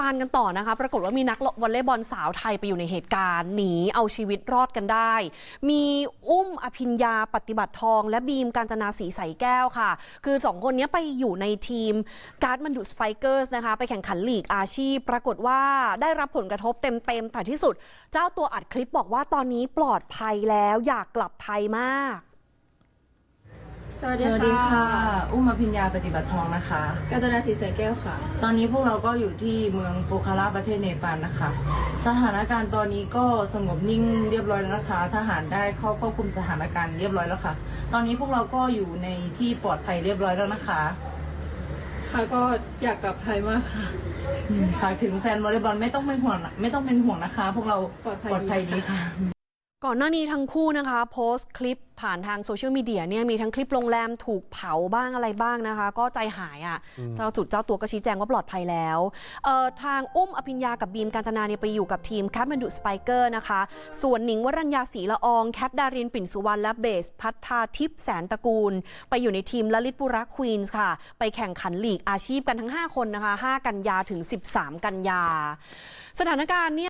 ปานกันต่อนะคะ ปรากฏว่ามีนักวอลเลย์บอลสาวไทยไปอยู่ในเหตุการณ์หนีเอาชีวิตรอดกันได้ มีอุ้มอภิญญาปฏิบัติทอง และบีมการจนาสีใสแก้วค่ะ คือสองคนนี้ไปอยู่ในทีมการ์ดมันดุสไปเกอร์สนะคะ ไปแข่งขันลีกอาชีพ ปรากฏว่าได้รับผลกระทบเต็มๆแต่ที่สุด เจ้าตัวอัดคลิปบอกว่าตอนนี้ปลอดภัยแล้วอยากกลับไทยมาก สวัสสดีวัสดีค่ะค่ะอุ้มอภิญญาปฏิบัติทองนะคะ กาญจนาสีใสแก้วค่ะ ตอนนี้พวกเราก็อยู่ที่เมืองโปคาราประเทศเนปาลนะคะ สถานการณ์ตอนนี้ก็สงบนิ่งเรียบร้อยแล้วนะคะ ทหารได้เข้าควบคุมสถานการณ์เรียบร้อยแล้วค่ะ ตอนนี้พวกเราก็อยู่ในที่ปลอดภัยเรียบร้อยแล้วนะคะ ค่ะก็อยากกลับไทยมากค่ะอืมฝากถึงแฟนวอลเลย์บอลไม่ต้องเป็นห่วงนะไม่ต้องเป็นห่วงนะคะ พวกเราปลอดภัยปลอดภัยดีค่ะ ก่อนหน้านี้ทั้งคู่นะคะ โพสต์คลิปผ่านทางโซเชียลมีเดียเนี่ยมีทั้งคลิปโรงแรมถูกเผาบ้างอะไรบ้างนะคะ ก็ใจหายอะ่ะเจ้าจุดเจ้าตัวก็ชี้แจงว่าปลอดภัยแล้วเอ่อทางอุ้มอภิญญากับบีมการจนาเนี่ยไปอยู่กับทีมแคทแมนดุสไปเกอร์นะคะ ส่วนหนิงวรัญญาศรีละอองแคทดารินปิ่นสุวรรณและเบส พัฒนาทิพย์แสนตระกูล ไปอยู่ในทีมลลิตบุรักควีนส์ค่ะ ไปแข่งขันลีกอาชีพกันทั้ง 5 คนนะคะ 5 กันยาถึง 13 กันยา สถานการณ์เนี่ย